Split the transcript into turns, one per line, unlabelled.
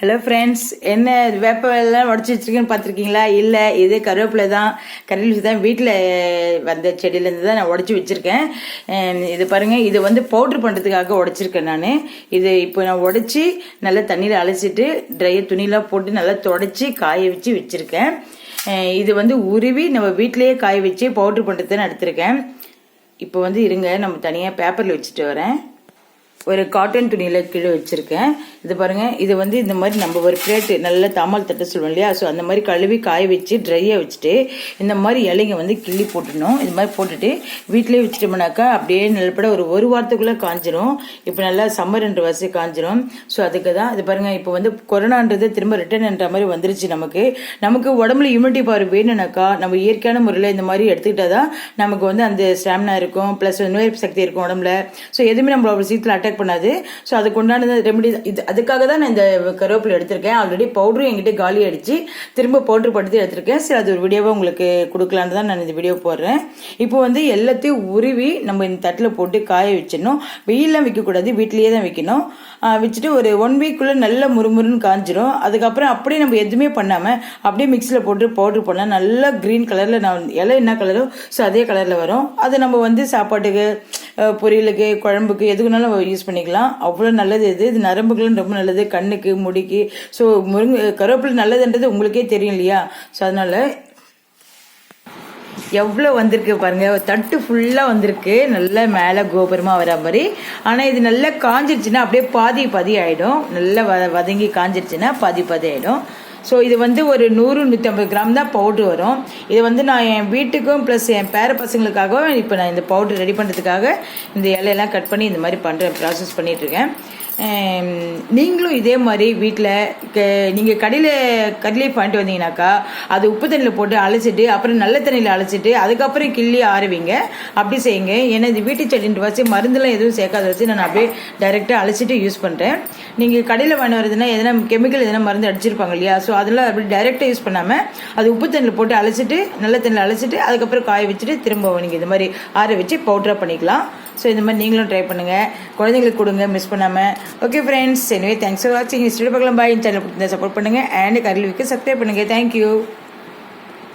Hello friends என்ன வேப்ப எல்லாம் உடச்சி வச்சிருக்கேன்னு பார்த்துருக்கீங்களா? இல்லை இது கருவேப்பிலை தான். கருவேப்பிலை தான் வீட்டில் வந்த செடியிலேருந்து தான் நான் உடச்சி வச்சுருக்கேன். இது பாருங்கள் இது வந்து பவுட்ரு பண்ணுறதுக்காக உடச்சிருக்கேன் நான். இது இப்போ நான் உடச்சி நல்லா தண்ணியில் அலசிட்டு ட்ரை துணியெலாம் போட்டு நல்லா தொடச்சி காய வச்சு வச்சுருக்கேன். இது வந்து உருவி நம்ம வீட்டிலேயே காய வச்சு பவுட்ரு பண்ணுறது தான் எடுத்திருக்கேன். இப்போ வந்து இருங்க நம்ம தனியாக பேப்பரில் வச்சுட்டு வரேன். ஒரு காட்டன் துணியில் கீழே வச்சுருக்கேன். இது பாருங்கள் இது வந்து இந்த மாதிரி நம்ம ஒரு பிளேட்டு நல்ல தாமல் தட்ட சொல்லுவோம் இல்லையா? ஸோ அந்த மாதிரி கழுவி காய வச்சு ட்ரையாக வச்சுட்டு இந்த மாதிரி இலைங்க வந்து கிள்ளி போட்டுடணும். இது மாதிரி போட்டுட்டு வீட்டிலேயே வச்சுட்டோம்னாக்கா அப்படியே நல்லபட ஒரு ஒரு வாரத்துக்குள்ளே காஞ்சிரும். இப்போ நல்லா சம்மர் ரெண்டு வருஷம் காஞ்சிரும். ஸோ அதுக்கு தான் இது பாருங்கள் இப்போ வந்து கொரோனான்றது திரும்ப ரிட்டர்ன்ன்ற மாதிரி வந்துருச்சு நமக்கு. நமக்கு உடம்புல இம்யூனிட்டி பவர் வேணும்னாக்கா நம்ம இயற்கையான முறையில் இந்த மாதிரி எடுத்துக்கிட்டால் தான் நமக்கு வந்து அந்த ஸ்டாமினா இருக்கும். ப்ளஸ் நோய் சக்தி இருக்கும் உடம்புல. ஸோ எதுவுமே நம்மளோட சீத்தில் அட்டை அட்டாக் பண்ணாது. ஸோ அதுக்கு உண்டான ரெமெடி இது அதுக்காக தான் நான் இந்த கருவேப்பிலை எடுத்திருக்கேன். ஆல்ரெடி பவுடரும் என்கிட்ட காலி அடித்து திரும்ப பவுட்ரு படுத்து எடுத்திருக்கேன். சரி அது ஒரு வீடியோவாக உங்களுக்கு கொடுக்கலான்னு தான் நான் இந்த வீடியோ போடுறேன். இப்போ வந்து எல்லாத்தையும் உருவி நம்ம இந்த தட்டில் போட்டு காய வச்சிடணும். வெயிலெலாம் வைக்கக்கூடாது. வீட்டிலேயே தான் வைக்கணும். வச்சுட்டு ஒரு ஒன் வீக்குள்ளே நல்ல முறுமுறுன்னு காஞ்சிரும். அதுக்கப்புறம் அப்படியே நம்ம எதுவுமே பண்ணாமல் அப்படியே மிக்சியில் போட்டு பவுட்ரு பண்ணால் நல்லா க்ரீன் கலரில் நான் இலை என்ன கலரோ ஸோ அதே கலரில் வரும். அது நம்ம வந்து சாப்பாட்டுக்கு பொரியலுக்கு குழம்புக்கு எதுக்குனாலும் யூஸ் பண்ணிக்கலாம். அவ்வளோ நல்லது இது இது நரம்புகளும் ரொம்ப நல்லது. கண்ணுக்கு முடிக்கு. ஸோ முருங்கை கருவேப்பிலை நல்லதுன்றது உங்களுக்கே தெரியும் இல்லையா? ஸோ அதனால் எவ்வளோ வந்திருக்கு பாருங்கள் தட்டு ஃபுல்லாக வந்திருக்கு. நல்லா மேலே கோபுரமாக வர மாதிரி. ஆனால் இது நல்லா காஞ்சிருச்சுன்னா அப்படியே பாதி பாதி ஆகிடும் நல்லா வ வதங்கி காஞ்சிருச்சுன்னா பாதி பாதி ஆகிடும் ஸோ இது வந்து ஒரு நூறு நூற்றம்பது கிராம் தான் பவுட்ரு வரும். இது வந்து நான் என் வீட்டுக்கும் ப்ளஸ் என் பேர பசங்களுக்காகவும் இப்போ நான் இந்த பவுட்ரு ரெடி பண்ணுறதுக்காக இந்த இலையெல்லாம் கட் பண்ணி இந்த மாதிரி பண்ணுறேன் ப்ராசஸ் பண்ணிகிட்ருக்கேன் நீங்களும் இதே மாதிரி வீட்டில் நீங்கள் கடையில் கடலையை பண்ணிட்டு வந்தீங்கன்னாக்கா அது உப்பு தண்ணியில் போட்டு அழைச்சிட்டு அப்புறம் நல்ல தண்ணியில் அழைச்சிட்டு அதுக்கப்புறம் கிள்ளி ஆறுவீங்க. அப்படி செய்யுங்க. ஏன்னா இது வீட்டு செடின்ற வச்சு மருந்துலாம் எதுவும் சேர்க்காத வச்சு நான் அப்படியே டைரெக்டாக அழைச்சிட்டு யூஸ் பண்ணுறேன் நீங்கள் கடையில் வாங்கி வருதுன்னா எதனா கெமிக்கல் எதனா மருந்து அடிச்சிருப்பாங்க இல்லையா? ஸோ அதெல்லாம் அப்படி டைரெக்டாக யூஸ் பண்ணாமல் அது உப்பு தண்ணியில் போட்டு அழைச்சிட்டு நல்ல தண்ணியில் அழைச்சிட்டு அதுக்கப்புறம் காய வச்சுட்டு திரும்ப நீங்கள் இது மாதிரி ஆற வச்சு பவுட்ராக பண்ணிக்கலாம். ஸோ இந்த மாதிரி நீங்களும் ட்ரை பண்ணுங்கள் குழந்தைங்களுக்கு கொடுங்க மிஸ் பண்ணாமல் ஓகே ஃப்ரெண்ட்ஸ் எனவே தேங்க்ஸ் ஃபார் வாட்சிங் ஸ்டூடியோ பார்க்கலாம். பாய் சேனல் சப்போர்ட் பண்ணுங்கள் அண்ட் கரலிவிக்கு சப்ஸ்கிரைப் பண்ணுங்கள் தேங்க்யூ